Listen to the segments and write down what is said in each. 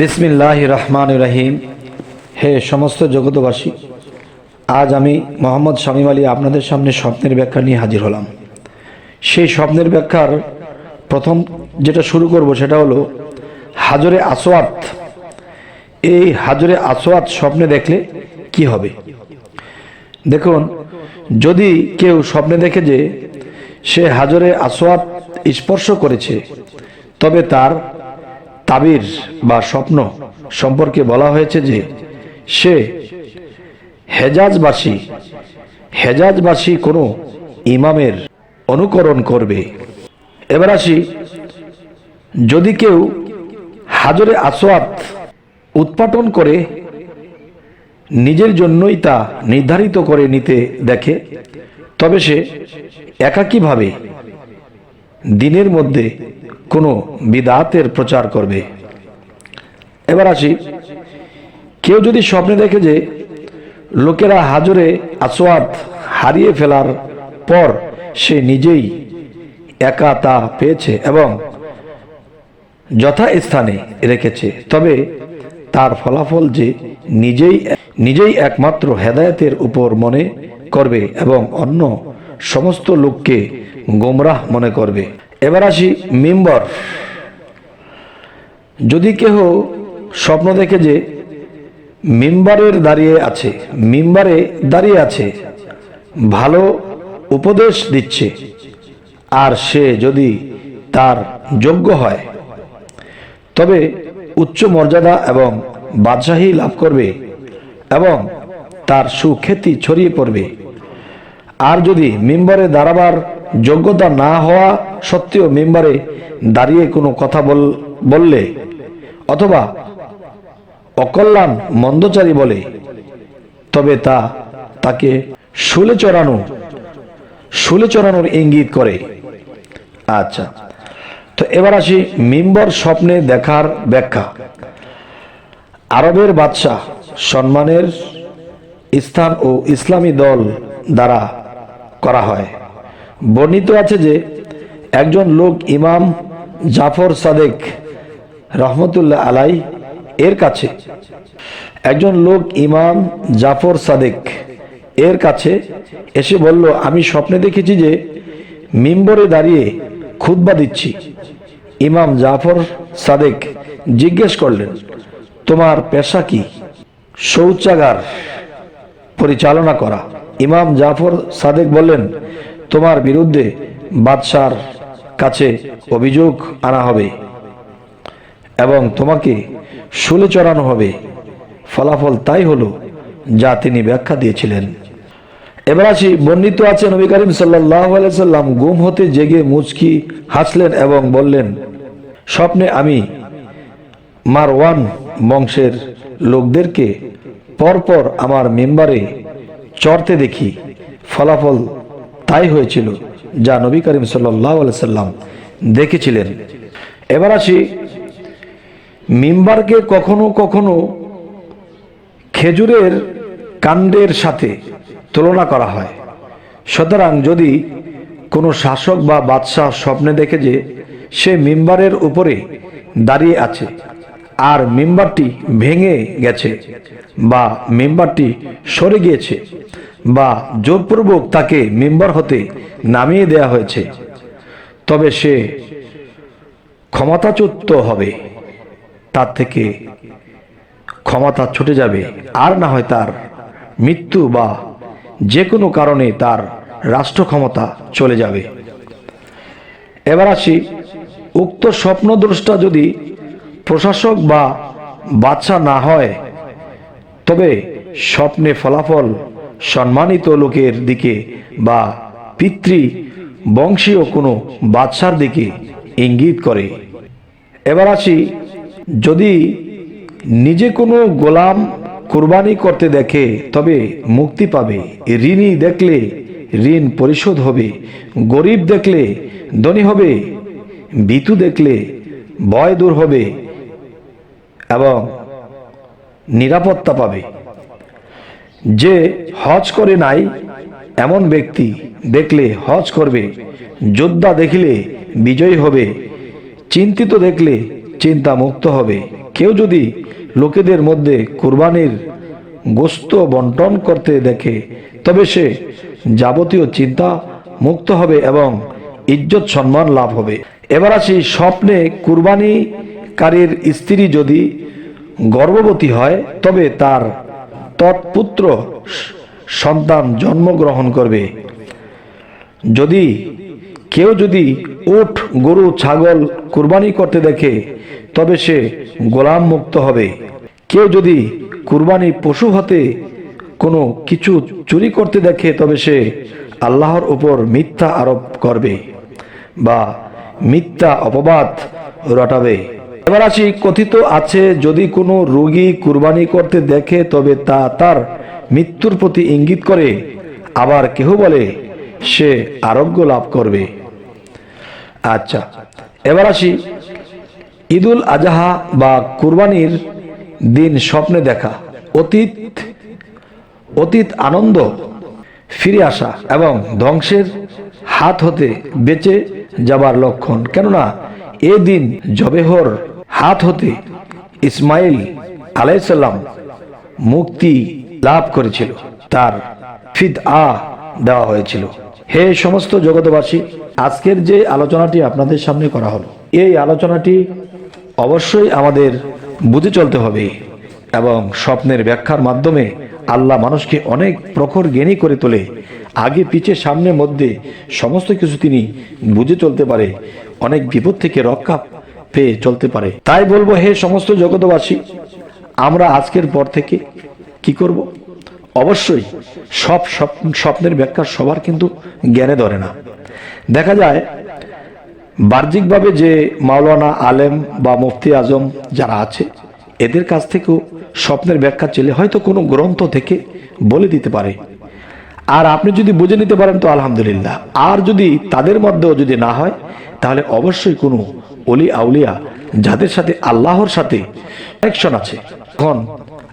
বিসমিল্লাহ রহমান রহিম। হে সমস্ত জগতবাসী আজ আমি মোহাম্মদ শামীম আলী আপনাদের সামনে স্বপ্নের ব্যাখ্যা নিয়ে হাজির হলাম। সেই স্বপ্নের ব্যাখ্যার প্রথম যেটা শুরু করব সেটা হলো, হাজরে আসোয়াত এই হাজরে আসোয়াত স্বপ্নে দেখলে কি হবে? দেখুন, যদি কেউ স্বপ্নে দেখে যে সে হাজরে আসোয়াত স্পর্শ করেছে, তবে তার তাবির বা স্বপ্ন সম্পর্কে বলা হয়েছে যে সে হেজাজবাসী হেজাজবাসী কোনো ইমামের অনুকরণ করবে। এবার আসি, যদি কেউ হাজরে আসোয়াত উৎপাটন করে, নিজের জন্যই তা নির্ধারিত করে নিতে দেখে, তবে সে একাকীভাবে দিনের মধ্যে কোনো বিদাতের প্রচার করবে। এবার আসি, কেউ যদি স্বপ্নে দেখে যে লোকেরা হাজরে আসোয়াত হারিয়ে ফেলার পর সে নিজেই একা তা পেয়েছে এবং যথাস্থানে রেখেছে, তবে তার ফলাফল যে নিজেই নিজেই একমাত্র হেদায়তের উপর মনে করবে এবং অন্য সমস্ত লোককে গোমরাহ মনে করবে। এবার আসি মিম্বর। যদি কেহ স্বপ্ন দেখে যে মিম্বারের দাঁড়িয়ে আছে, মিম্বারে দাঁড়িয়ে আছে, ভালো উপদেশ দিচ্ছে, আর সে যদি তার যোগ্য হয়, তবে উচ্চ মর্যাদা এবং বাদশাহী লাভ করবে এবং তার সুখ্যাতি ছড়িয়ে পড়বে। আর যদি মেম্বারে দাঁড়াবার যোগ্যতা না হওয়া সত্ত্বেও মেম্বারে দাঁড়িয়ে কোনো কথা বল- বললে অথবা অকল্যাণ মন্দচারী বলে, তবে তা তাকে শুলে চড়ানো, শুলে চড়ানোর ইঙ্গিত করে। আচ্ছা তো এবার আসি মিম্বর স্বপ্নে দেখার ব্যাখ্যা। আরবের বাদশাহ সম্মানের স্থান ও ইসলামী দল দ্বারা করা হয়। বর্ণিত আছে যে একজন লোক ইমাম জাফর সাদেক রহমতুল্লাহ আলাই এর কাছে। একজন লোক ইমাম জাফর সাদেক এর কাছে এসে বলল, আমি স্বপ্নে দেখেছি যে মিম্বরে দাঁড়িয়ে খুতবা দিচ্ছি। ইমাম জাফর সাদেক জিজ্ঞেস করলেন, তোমার পেশা কি? শৌচাগার পরিচালনা করা। ইমাম জাফর সাদেক বললেন, তোমার বিরুদ্ধে বাদশার কাছে অভিযোগ আনা হবে এবং তোমাকে শুলে চড়ানো হবে। ফলাফল তাই হলো যা তিনি ব্যাখ্যা দিয়েছিলেন। এবার আসি, বর্ণিত আছে নবী করিম সাল্লাম গুম হতে জেগে মুচকি হাসলেন এবং বললেন, স্বপ্নে আমি মারওয়ান বংশের লোকদেরকে পরপর আমার মেম্বারে চড়তে দেখি। ফলাফল তাই হয়েছিল। যা নবী করিম সাল্লাহ সাল্লাম দেখেছিলেন। এবার আসি, মিম্বারকে কখনো কখনো খেজুরের কাণ্ডের সাথে তুলনা করা হয়। সুতরাং যদি কোনো শাসক বা বাদশাহ স্বপ্নে দেখে যে সে মিম্বারের উপরে দাঁড়িয়ে আছে আর মেম্বারটি ভেঙে গেছে বা মেম্বারটি সরে গিয়েছে বা জোরপূর্বক তাকে মেম্বার হতে নামিয়ে দেয়া হয়েছে। তবে সে ক্ষমতাচ্যুত হবে। তার থেকে ক্ষমতা ছুটে যাবে। আর না হয় তার মৃত্যু বা যে কোনো কারণে তার রাষ্ট্র ক্ষমতা চলে যাবে। এবার আসি উক্ত স্বপ্নদ্রষ্টা যদি প্রশাসক বা বাচ্চা না হয়, তবে স্বপ্নে ফলাফল সম্মানিত লোকের দিকে বা পিতৃ বংশীয় কোনো বাদশার দিকে ইঙ্গিত করে। এবার আসি, যদি নিজে কোনো গোলাম কোরবানি করতে দেখে, তবে মুক্তি পাবে। ঋণী দেখলে ঋণ পরিশোধ হবে, গরিব দেখলে ধনী হবে, ভীতু দেখলে ভয় দূর হবে এবং নিরাপত্তা পাবে। যে হজ করে নাই, এমন ব্যক্তি দেখলে হজ করবে, যোদ্ধা দেখলে বিজয়ী হবে, চিন্তিত দেখলে চিন্তা মুক্ত হবে। কেউ যদি লোকেদের মধ্যে কুরবানির গোস্ত বন্টন করতে দেখে, তবে সে যাবতীয় চিন্তা মুক্ত হবে এবং ইজ্জত সম্মান লাভ হবে। এবার আসি স্বপ্নে কুরবানিকারীর স্ত্রী যদি গর্ভবতী হয়, তবে তার তৎপুত্র সন্তান জন্মগ্রহণ করবে। যদি কেউ যদি উট গরু, ছাগল কুরবানি করতে দেখে, তবে সে গোলাম মুক্ত হবে। কেউ যদি কুরবানি পশু হতে কোনো কিছু চুরি করতে দেখে, তবে সে আল্লাহর উপর মিথ্যা আরোপ করবে বা মিথ্যা অপবাদ রটাবে। এবার আসি, কথিত আছে, যদি কোনো রোগী কুরবানি করতে দেখে, তবে তা তার মৃত্যুর প্রতি ইঙ্গিত করে। আবার কেহ বলে, সে আরোগ্য লাভ করবে। আচ্ছা এবার আসি, ঈদুল আজহা বা কুরবানির দিন স্বপ্নে দেখা, অতীত অতীত আনন্দ ফিরে আসা এবং ধ্বংসের হাত হতে বেঁচে যাবার লক্ষণ। কেননা, এ দিন জবেহর হাত হতে ইসমাইল আলাইসাল্লাম মুক্তি লাভ করেছিল। তার ফিদ আ দেওয়া হয়েছিল। হে সমস্ত জগতবাসী আজকের যে আলোচনাটি আপনাদের সামনে করা হলো, এই আলোচনাটি অবশ্যই আমাদের বুঝে চলতে হবে এবং স্বপ্নের ব্যাখ্যার মাধ্যমে আল্লাহ মানুষকে অনেক প্রখর জ্ঞানী করে তোলে। আগে পিছে সামনে মধ্যে সমস্ত কিছু তিনি বুঝে চলতে পারে। অনেক বিপদ থেকে রক্ষা পেয়ে চলতে পারে। তাই বলব, হে সমস্ত জগতবাসী আমরা আজকের পর থেকে কি করব? অবশ্যই সব স্বপ্নের ব্যাখ্যা সবার কিন্তু জ্ঞানে ধরে না। দেখা যায়, বাহ্যিকভাবে যে মাওলানা আলেম বা মুফতি আজম যারা আছে, এদের কাছ থেকেও স্বপ্নের ব্যাখ্যা চেলে হয়তো কোনো গ্রন্থ থেকে বলে দিতে পারে। আর আপনি যদি বুঝে নিতে পারেন তো আলহামদুলিল্লাহ। আর যদি তাদের মধ্যেও যদি না হয়, তাহলে অবশ্যই কোনো অলি আউলিয়া যাদের সাথে আল্লাহর সাথে কানেকশন আছে। এখন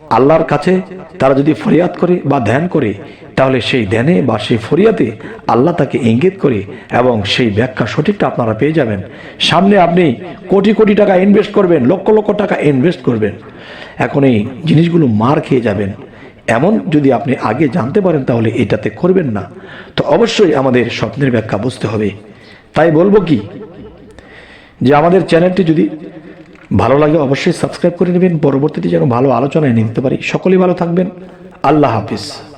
আল্লাহর কাছে তারা যদি ফরিয়াদ করে বা ধ্যান করে, তাহলে সেই ধ্যানে বা সেই ফরিয়াতে আল্লাহ তাকে ইঙ্গিত করে এবং সেই ব্যাখ্যা সঠিকটা আপনারা পেয়ে যাবেন। সামনে আপনি কোটি কোটি টাকা ইনভেস্ট করবেন, লক্ষ লক্ষ টাকা ইনভেস্ট করবেন। এখন এই জিনিসগুলো মার খেয়ে যাবেন। এমন যদি আপনি আগে জানতে পারেন তাহলে এটাতে করবেন না। তো অবশ্যই আমাদের স্বপ্নের ব্যাখ্যা বুঝতে হবে। তাই বলব কি? যে আমাদের চ্যানেলটি যদি ভালো লাগে অবশ্যই সাবস্ক্রাইব করে নেবেন। পরবর্তীতে যেন ভালো আলোচনায় নিতে পারি। সকলেই ভালো থাকবেন। আল্লাহ হাফিজ।